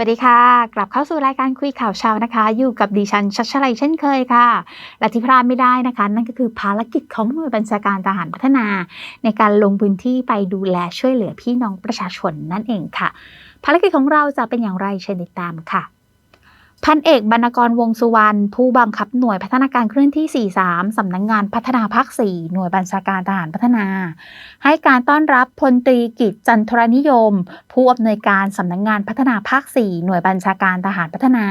วัสดีค่ะ กลับเข้าสู่รายการคุยข่าวเช้านะคะ อยู่กับดิฉันชัชชัยเช่นเคยค่ะ และที่พลาดไม่ได้นะคะ นั่นก็คือภารกิจของหน่วยบัญชาการทหารพัฒนา ในการลงพื้นที่ไปดูแลช่วยเหลือพี่น้องประชาชนนั่นเองค่ะ ภารกิจของเราจะเป็นอย่างไรเชิญติดตามค่ะ พันเอกบรรณกรวงสุวรรณผู้บังคับหน่วยพัฒนาการเคลื่อนที่ 43 สำนักงงานพัฒนาภาค 4 หน่วยบัญชาการทหารพัฒนา ให้การต้อนรับพลตรีกิจจันทรนิยม ผู้อำนวยการสำนักงงานพัฒนาภาค 4 หน่วยบัญชาการทหารพัฒนา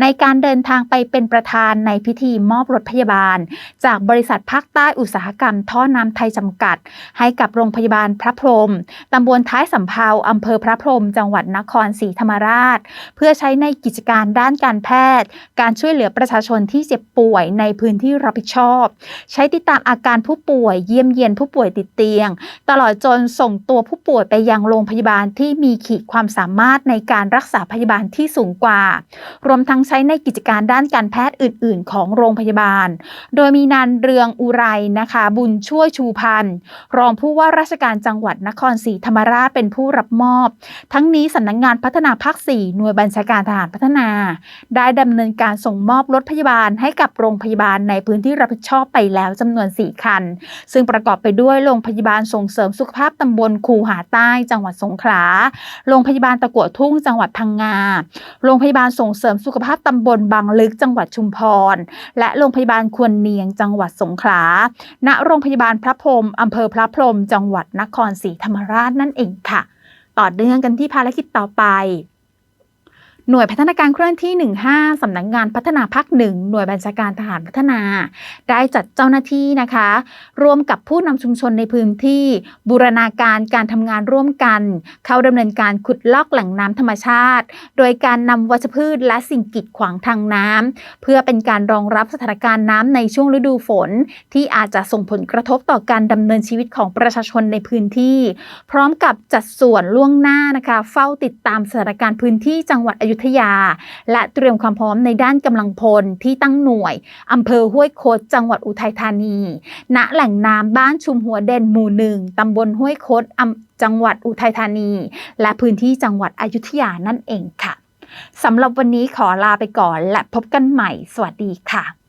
ในการเดินทางไปเป็นประธานในพิธีมอบรถพยาบาล จากบริษัทภาคใต้อุตสาหกรรม ท่อน้ำไทยจำกัด ให้กับโรงพยาบาลพระพรหมตำบลท้ายสำเภาอำเภอพระพรหมจังหวัดนครศรีธรรมราช เพื่อใช้ในกิจการด้านการแพทย์ การช่วยเหลือประชาชนที่เจ็บป่วยในพื้นที่รับผิดชอบ ใช้ติดตามอาการผู้ป่วย เยี่ยมเยียนผู้ป่วยติดเตียง ตลอดจนส่งตัวผู้ป่วยไปยังโรงพยาบาลที่มีขีดความสามารถในการรักษาพยาบาลที่สูงกว่า รวมทั้งใช้ในกิจการด้านการแพทย์อื่น ๆ ของโรงพยาบาล โดยมีนานเรืองอุไรนะคะ บุญช่วยชูพันธ์รองผู้ว่าราชการจังหวัดนครศรีธรรมราชเป็นผู้รับมอบ ทั้งนี้สำนักงงานพัฒนาภาค 4 หน่วยบัญชาการทหารพัฒนาได้ดำเนินการส่งมอบรถพยาบาลให้กับโรงพยาบาลในพื้นที่รับผิดชอบไปแล้วจำนวน 4 คัน ซึ่งประกอบไปด้วยโรงพยาบาลส่งเสริมสุขภาพตำบลคูหาใต้จังหวัดสงขลา โรงพยาบาลตะกั่วทุ่งจังหวัดพังงา โรงพยาบาลส่งเสริมสุขภาพตำบลบางลึกจังหวัดชุมพร และโรงพยาบาลควรเนียงจังหวัดสงขลา ณ โรงพยาบาลพระพรหมอำเภอพระพรหมจังหวัดนครศรีธรรมราชนั่นเองค่ะ ต่อเนื่องกันที่ภารกิจต่อไป หน่วยพัฒนาการเคลื่อนที่ 15 สำนักงงานพัฒนาภาคหนึ่งหน่วยบัญชาการทหารพัฒนา ได้จัดเจ้าหน้าที่นะคะ ร่วมกับผู้นำชุมชนในพื้นที่ บูรณาการการทำงานร่วมกัน เข้าดำเนินการขุดลอกแหล่งน้ำธรรมชาติ โดยการนำวัชพืชและสิ่งกีดขวางทางน้ำเพื่อเป็นการรองรับสถานการณ์น้ำในช่วงฤดูฝน ที่อาจจะส่งผลกระทบต่อการดำเนินชีวิตของประชาชนในพื้นที่ พร้อมกับจัดส่วนล่วงหน้านะคะ เฝ้าติดตามสถานการณ์พื้นที่จังหวัดอยุธยา และเตรียมความพร้อมในด้านกำลังพลที่ตั้งหน่วยอำเภอห้วยโคดจังหวัดอุทัยธานี ณแหล่งน้ำบ้านชุมหัวเด่นหมู่หนึ่งตำบลห้วยโคดจังหวัดอุทัยธานี และพื้นที่จังหวัดอยุธยานั่นเองค่ะสำหรับวันนี้ขอลาไปก่อนและพบกันใหม่ สวัสดีค่ะ